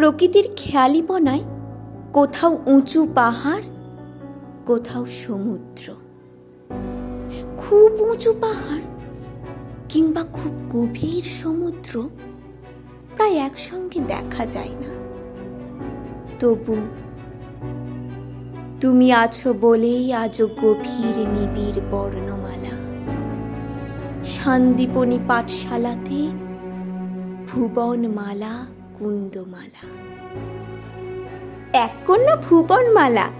প্রকৃতির খেয়ালিপনায় কোথাও উঁচু পাহাড়, কোথাও সমুদ্র। খুব উঁচু পাহাড় কিংবা খুব গভীর সমুদ্র প্রায় একসঙ্গে দেখা যায় না। তবু তুমি আছো বলেই আজও গভীর নিবিড় বর্ণমালা। শান্তিপনি পাঠশালাতে ভুবনমালা কুন্দমালা। এক কন্যা ভুবনমালা,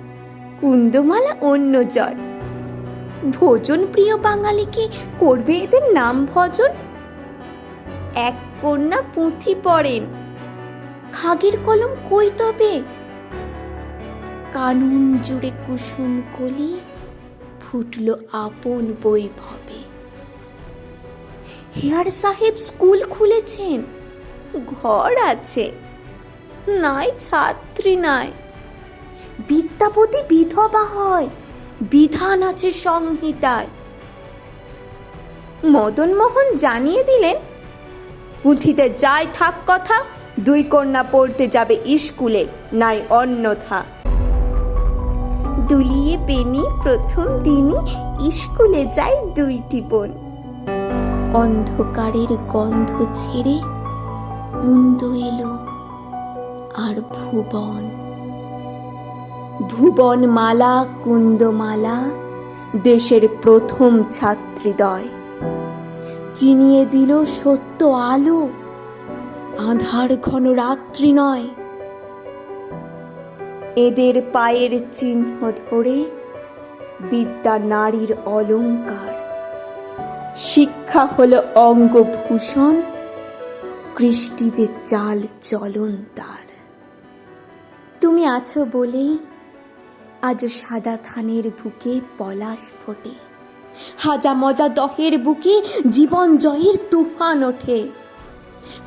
কুন্দমালা অন্য জন ভোজন প্রিয় বাঙালিকে করবে এদের নাম ভজন? এক কন্যা পুঁথি পড়েন, খাগের কলম কই তবে? কানুন জুড়ে কুসুম কলি, ফুটল আপন বৈভবে। হেয়ার সাহেব স্কুল খুলেছেন ঘর আছে। নাই ছাত্রী নাই। বিদ্যাপতি বিধবা হয় বিধান আছে সংহিতায়। মদন মোহন জানিয়ে দিলেন পুঁথিতে যাই থাক কথা দুই কন্যা পড়তে যাবে স্কুলে নাই অন্যথা। দুলিয়ে বেনি প্রথম দিনই স্কুলে যায় দুইটি বোন। অন্ধকারের গন্ধ ছেড়ে কুন্দ এলো আর ভুবন। ভুবন মালা কুন্দমালা, দেশের প্রথম ছাত্রীদয়। চিনিয়ে দিল সত্য আলো, আধার ঘন রাত্রি নয়। এদের পায়ের চিহ্ন ধরে বিদ্যা নারীর অলংকার শিক্ষা হলো অঙ্গভূষণ কৃষ্টি যে চাল চলন তার। তুমি আছো বলেই আজও সাদা থানের বুকে পলাশ ফোটে। হাজা মজা দহের বুকে জীবন জয়ের তুফান ওঠে।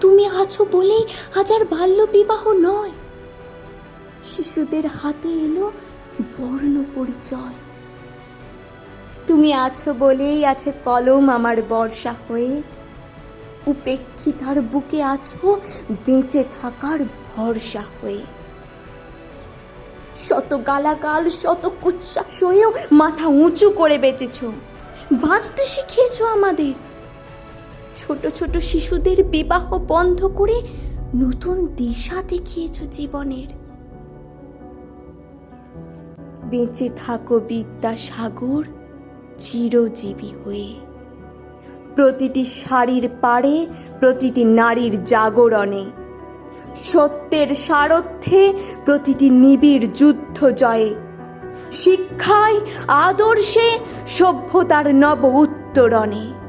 তুমি আছো বলেই হাজার বাল্য বিবাহ নয়। শিশুদের হাতে এলো বর্ণ পরিচয়। তুমি আছো বলেই আছে কলম আমার বর্ষা হয়ে। উপেক্ষিতার বুকে আছো বেঁচে থাকার ভরসা হয়ে। শত গালাগাল, শত কুচ্ছাস হয়েও মাথা উঁচু করে বেঁচেছ। বাঁচতে শিখিয়েছ আমাদের। ছোট ছোট শিশুদের বিবাহ বন্ধ করে নতুন দিশা দেখিয়েছ জীবনের। বেঁচে থাকো বিদ্যাসাগর, চিরজীবী হয়ে। প্রতিটি শাড়ির পারে প্রতিটি নারীর জাগরণে। সত্যের সারথ্যে প্রতিটি নিবিড় যুদ্ধ জয়ে। শিক্ষায়, আদর্শে, সভ্যতার নব উত্তরণে।